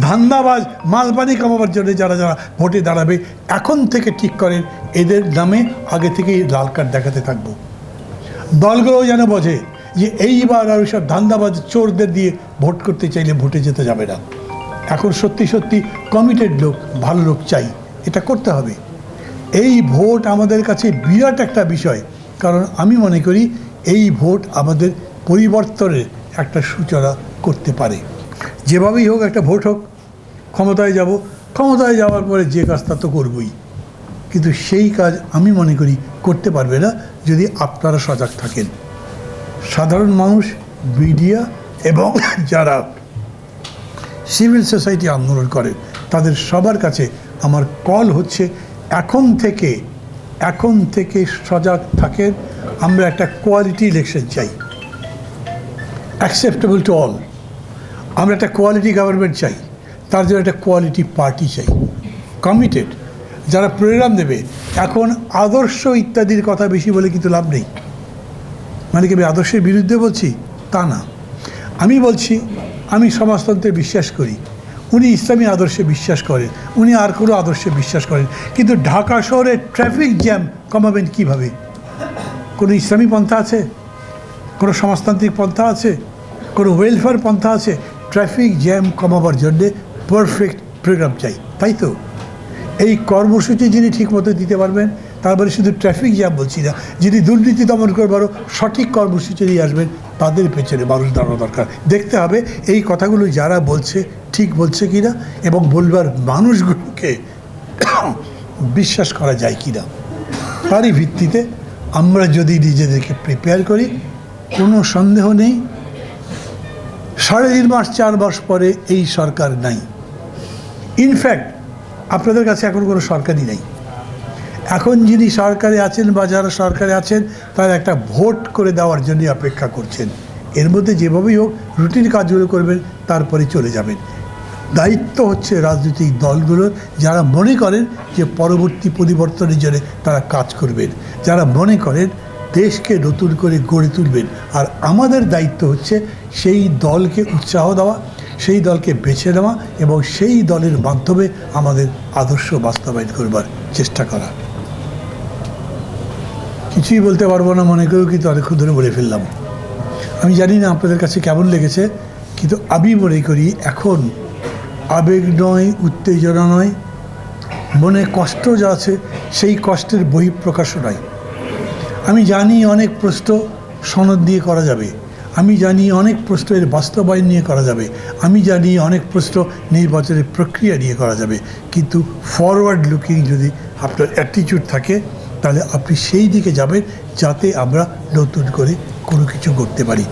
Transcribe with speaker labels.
Speaker 1: ধান্দাবাজ মালবানি কামাবার জন্য যারা যারা ভোটে দাঁড়াবে, এখন থেকে ঠিক করেন, এদের নামে আগে থেকেই লাল কার্ড দেখাতে থাকব। দলগুলোও যেন বোঝে যে এইবার আর ওইসব ধান্দাবাজ চোরদের দিয়ে ভোট করতে চাইলে ভোটে যেতে যাবে না। এখন সত্যি সত্যি কমিটেড লোক, ভালো লোক চাই, এটা করতে হবে। এই ভোট আমাদের কাছে বিরাট একটা বিষয়, কারণ আমি মনে করি এই ভোট আমাদের পরিবর্তনের একটা সূচনা করতে পারে। যেভাবেই হোক একটা ভোট হোক, ক্ষমতায় যাব। ক্ষমতায় যাওয়ার পরে যে কাজটা তো করবই। কিন্তু সেই কাজ আমি মনে করি করতে পারবে না যদি আপনারা সজাগ থাকেন। সাধারণ মানুষ, মিডিয়া এবং যারা সিভিল সোসাইটি আন্দোলন করে, তাদের সবার কাছে আমার কল হচ্ছে, এখন থেকে এখন থেকে সজাগ থাকেন। আমরা একটা কোয়ালিটি ইলেকশন চাই। অ্যাকসেপ্টেবল টু অল আমরা একটা কোয়ালিটি গভর্নমেন্ট চাই, তার জন্য একটা কোয়ালিটি পার্টি চাই। কমিটেড যারা প্রোগ্রাম দেবে, এখন আদর্শ ইত্যাদির কথা বেশি বলে কিন্তু লাভ নেই। মানে কি আমি আদর্শের বিরুদ্ধে বলছি? তা না। আমি বলছি, আমি সমাজতন্ত্রে বিশ্বাস করি। উনি ইসলামী আদর্শে বিশ্বাস করেন। উনি আর কোনো আদর্শে বিশ্বাস করেন। কিন্তু ঢাকা শহরে ট্রাফিক জ্যাম কমাবেন কীভাবে? কোনো ইসলামী পন্থা আছে? কোনো সমাজতান্ত্রিক পন্থা আছে? কোনো ওয়েলফেয়ার পন্থা আছে? ট্রাফিক জ্যাম কমাবার জন্যে পারফেক্ট প্রোগ্রাম চাই, তাই তো? এই কর্মসূচি যিনি ঠিকমতো দিতে পারবেন তারপরে শুধু ট্রাফিক জ্যাম বলছি না, যিনি দুর্নীতি দমন করবারও সঠিক কর্মসূচি নিয়ে আসবেন, তাদের পেছনে মানুষ দাঁড়ানো দরকার। দেখতে হবে এই কথাগুলো যারা বলছে, ঠিক বলছে কি না এবং বলবার মানুষগুলোকে বিশ্বাস করা যায় কি না তারই ভিত্তিতে আমরা যদি নিজেদেরকে প্রিপেয়ার করি, কোনো সন্দেহ নেই সাড়ে তিন মাস, চার মাস পরে এই সরকার নাই। ইনফ্যাক্ট আপনাদের কাছে এখন কোনো সরকারই নেই। এখন যিনি সরকারে আছেন বা যারা সরকারে আছেন, তারা একটা ভোট করে দেওয়ার জন্য অপেক্ষা করছেন। এর মধ্যে যেভাবেই হোক, রুটিন কাজগুলো করবেন তারপরে চলে যাবেন। দায়িত্ব হচ্ছে রাজনৈতিক দলগুলোর, যারা মনে করেন যে পরবর্তী পরিবর্তনের জন্য তারা কাজ করবেন। যারা মনে করেন দেশকে নতুন করে গড়ে তুলবেন। আর আমাদের দায়িত্ব হচ্ছে সেই দলকে উৎসাহ দেওয়া, সেই দলকে বেছে নেওয়া এবং সেই দলের মাধ্যমে আমাদের আদর্শ বাস্তবায়ন করবার চেষ্টা করা। কিছুই বলতে পারব না, মনে করেও কিন্তু অনেকক্ষণ ধরে বলে ফেললাম। আমি জানি না আপনাদের কাছে কেমন লেগেছে, কিন্তু আমি মনে করি এখন আবেগ নয়, উত্তেজনা নয়, মনে কষ্ট যা আছে সেই কষ্টের বহিঃপ্রকাশও নয়। আমি জানি অনেক প্রশ্ন সনদ দিয়ে করা যাবে। আমি জানি অনেক প্রশ্ন এর বাস্তবায়ন নিয়ে করা যাবে। আমি জানি অনেক প্রশ্ন নির্বাচনের প্রক্রিয়া নিয়ে করা যাবে। কিন্তু ফরওয়ার্ড লুকিং যদি আপনার অ্যাটিটিউড থাকে, তাহলে আপনি সেই দিকে যাবেন যাতে আমরা নতুন করে কোনো কিছু করতে পারি।